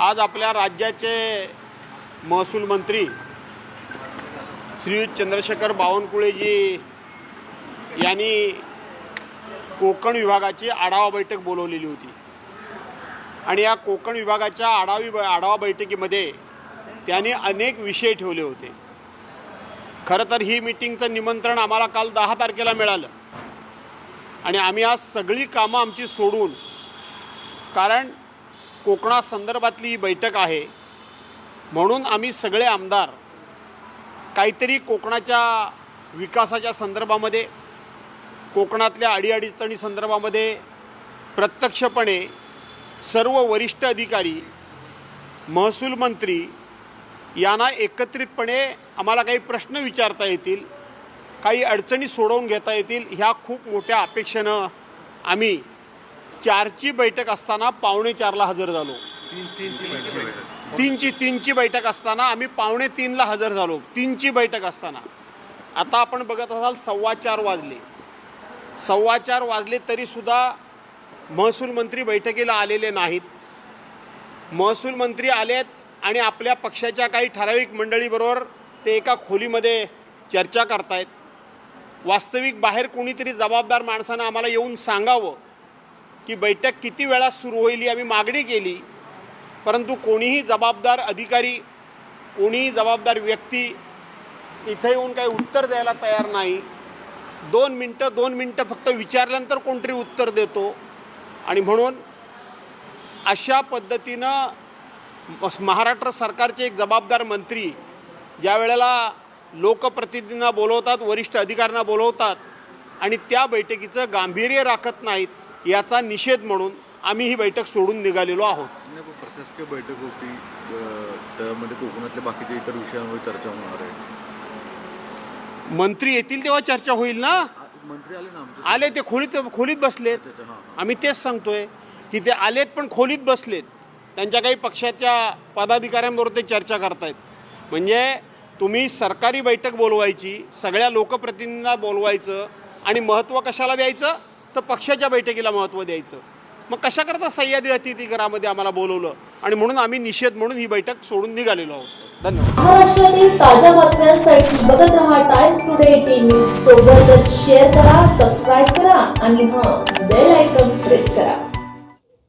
आज आपल्या राज्याचे महसूल मंत्री श्री चंद्रशेखर बावनकुळेजी यांनी कोकण विभागाची आढावा बैठक बोलवलेली होती. आणि या कोकण विभागाच्या आढावी आढावा बैठकीमध्ये त्यांनी अनेक विषय ठेवले होते. खरं तर ही मिटिंगचं निमंत्रण आम्हाला काल दहा तारखेला मिळालं. आणि आम्ही आज सगळी कामं आमची सोडून कारण कोकणासंदर्भातली ही बैठक आहे. म्हणून आम्ही सगळे आमदार काहीतरी कोकणाच्या विकासाच्या संदर्भामध्ये कोकणातल्या अडीअडचणी संदर्भामध्ये प्रत्यक्षपणे सर्व वरिष्ठ अधिकारी महसूल मंत्री यांना एकत्रितपणे आम्हाला काही प्रश्न विचारता येतील काही अडचणी सोडवून घेता येतील ह्या खूप मोठ्या अपेक्षेनं आम्ही चारची बैठक असताना पावणे चारला हजर झालो. तीनची तीनची बैठक असताना आम्ही पावणे तीनला हजर झालो. तीनची बैठक असताना. आता आपण बघत असाल सव्वा चार वाजले. सव्वा चार वाजले तरीसुद्धा महसूल मंत्री बैठकीला आलेले नाहीत. महसूल मंत्री आलेत आणि आपल्या पक्षाच्या काही ठराविक मंडळीबरोबर ते एका खोलीमध्ये चर्चा करतायत. वास्तविक बाहेर कोणीतरी जबाबदार माणसानं आम्हाला येऊन सांगावं. की बैठक किती वेळा सुरू होईल आम्ही मागणी केली. परंतु कोणीही जबाबदार अधिकारी कोणीही जबाबदार व्यक्ती इथे येऊन काही उत्तर द्यायला तयार नाही. दोन मिनटं दोन मिनटं फक्त विचारल्यानंतर कोणतरी उत्तर देतो. आणि म्हणून अशा पद्धतीनं महाराष्ट्र सरकारचे एक जबाबदार मंत्री ज्या वेळेला लोकप्रतिनिधींना बोलवतात वरिष्ठ अधिकाऱ्यांना बोलवतात आणि त्या बैठकीचं गांभीर्य राखत नाहीत याचा निषेध म्हणून आम्ही ही बैठक सोडून निघालेलो आहोत. प्रशासकीय बैठक होती. त्यामध्ये कोकणातल्या बाकीच्या इतर विषयांवर चर्चा होणार आहे. मंत्री येतील तेव्हा चर्चा होईल ना? मंत्री आले ना आले ते खोलीत खोलीत बसलेत. आम्ही तेच सांगतोय की ते आलेत पण खोलीत बसलेत. त्यांच्या काही पक्षाच्या पदाधिकाऱ्यांबरोबर ते चर्चा करतायत. म्हणजे तुम्ही सरकारी बैठक बोलवायची सगळ्या लोकप्रतिनिधींना बोलवायचं आणि महत्त्व कशाला द्यायचं? तर पक्षाच्या बैठकीला महत्त्व द्यायचं. मग कशाकरता सह्याद्री अतिथीगृहामध्ये आम्हाला बोलवलं? आणि म्हणून आम्ही निषेध म्हणून ही बैठक सोडून निघालेलो आहोत. धन्यवाद. महाराष्ट्रातील ताज्या बातम्यांसाठी बघत रहा टाइम्स टुडे टीव्ही सोबतच शेअर करा सबस्क्राईब करा आणि हां बेल आयकॉन प्रेस करा.